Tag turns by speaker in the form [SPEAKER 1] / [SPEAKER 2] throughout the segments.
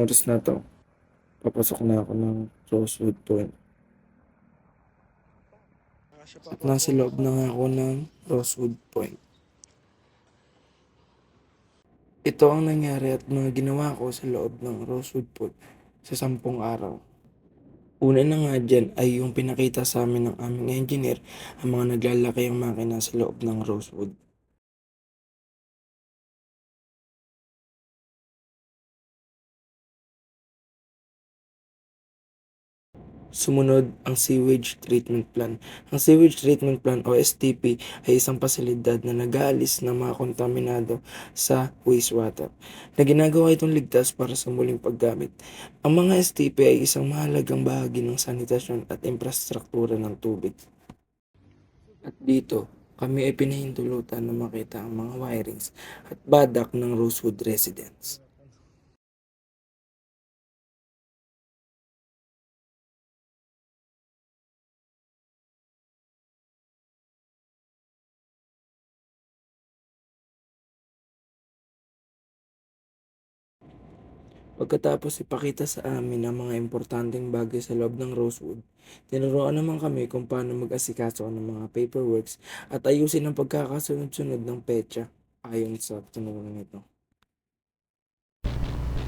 [SPEAKER 1] oras na to, papasok na ako ng Rosewood Point. At nasa loob na nga ako ng Rosewood Point. Ito ang nangyari at mga ginawa ko sa loob ng Rosewood Point sa sampung araw. Una na nga dyan ay yung pinakita sa amin ng aming engineer ang mga naglalaki ang makina sa loob ng Rosewood. Sumunod ang Sewage Treatment Plan. Ang Sewage Treatment Plan o STP ay isang pasilidad na nag-aalis ng mga kontaminado sa wastewater na ginagawa itong ligtas para sa muling paggamit. Ang mga STP ay isang mahalagang bahagi ng sanitasyon at infrastruktura ng tubig. At dito, kami ay pinahintulutan na makita ang mga wirings at badak ng Rosewood residents. Pagkatapos ipakita sa amin ang mga importanteng bagay sa loob ng Rosewood, tinuruan naman kami kung paano mag-asikaso ng mga paperworks at ayusin ang pagkakasunod-sunod ng petsa ayon sa tinuruan nito.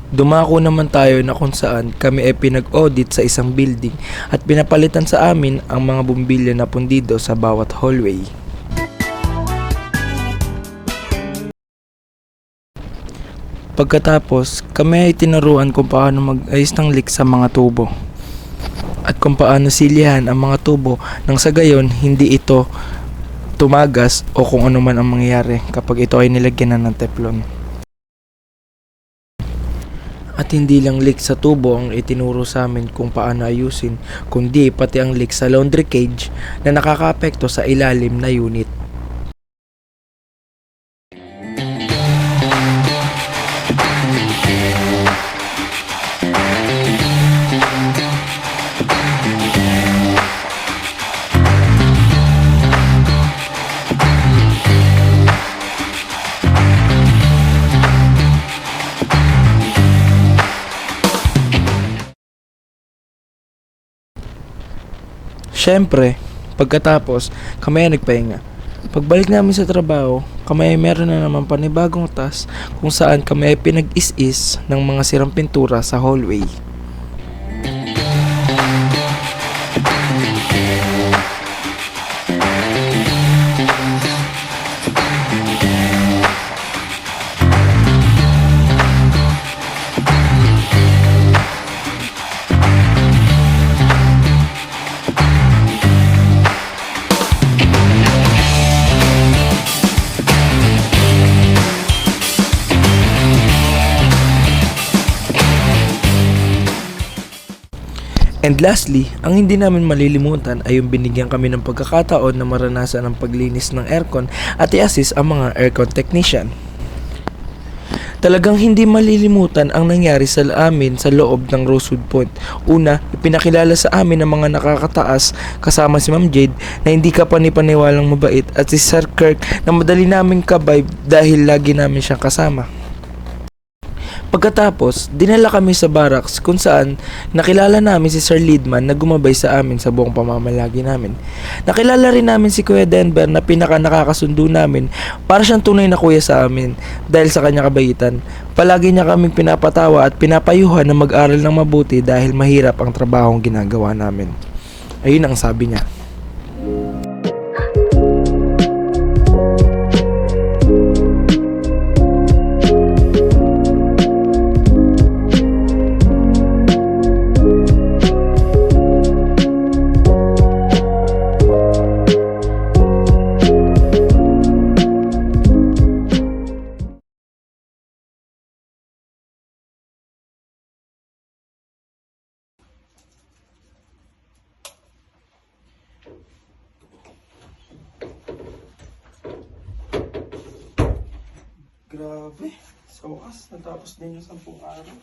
[SPEAKER 1] Dumako naman tayo na kung saan kami ay pinag-audit sa isang building at pinapalitan sa amin ang mga bumbilya na pundido sa bawat hallway. Pagkatapos, kami ay tinuruan kung paano mag-ayos ng leak sa mga tubo. At kung paano silihan ang mga tubo nang sa gayon hindi ito tumagas o kung ano man ang mangyayari kapag ito ay nilagyan ng teflon. At hindi lang leak sa tubo ang itinuro sa amin kung paano ayusin, kundi pati ang leak sa laundry cage na nakakaapekto sa ilalim na unit. Siyempre, pagkatapos, kami ay nagpahinga. Pagbalik namin sa trabaho, kami ay meron na naman panibagong task kung saan kami ay pinag-is-is ng mga sirang pintura sa hallway. And lastly, ang hindi namin malilimutan ay yung binigyan kami ng pagkakataon na maranasan ang paglinis ng aircon at i-assist ang mga aircon technician. Talagang hindi malilimutan ang nangyari sa amin sa loob ng Rosewood Point. Una, ipinakilala sa amin ng mga nakakataas kasama si Ma'am Jade na hindi ka panipaniwalang mabait at si Sir Kirk na madali namin kabay dahil lagi namin siyang kasama. Pagkatapos, dinala kami sa barracks kung saan nakilala namin si Sir Lidman na gumabay sa amin sa buong pamamalagi namin. Nakilala rin namin si Kuya Denver na pinaka nakakasundo namin para siyang tunay na kuya sa amin dahil sa kanya kabaitan. Palagi niya kaming pinapatawa at pinapayuhan na mag-aral ng mabuti dahil mahirap ang trabahong ginagawa namin. Ayun ang sabi niya. Grabe. Sa wakas, natapos din yung sampung araw.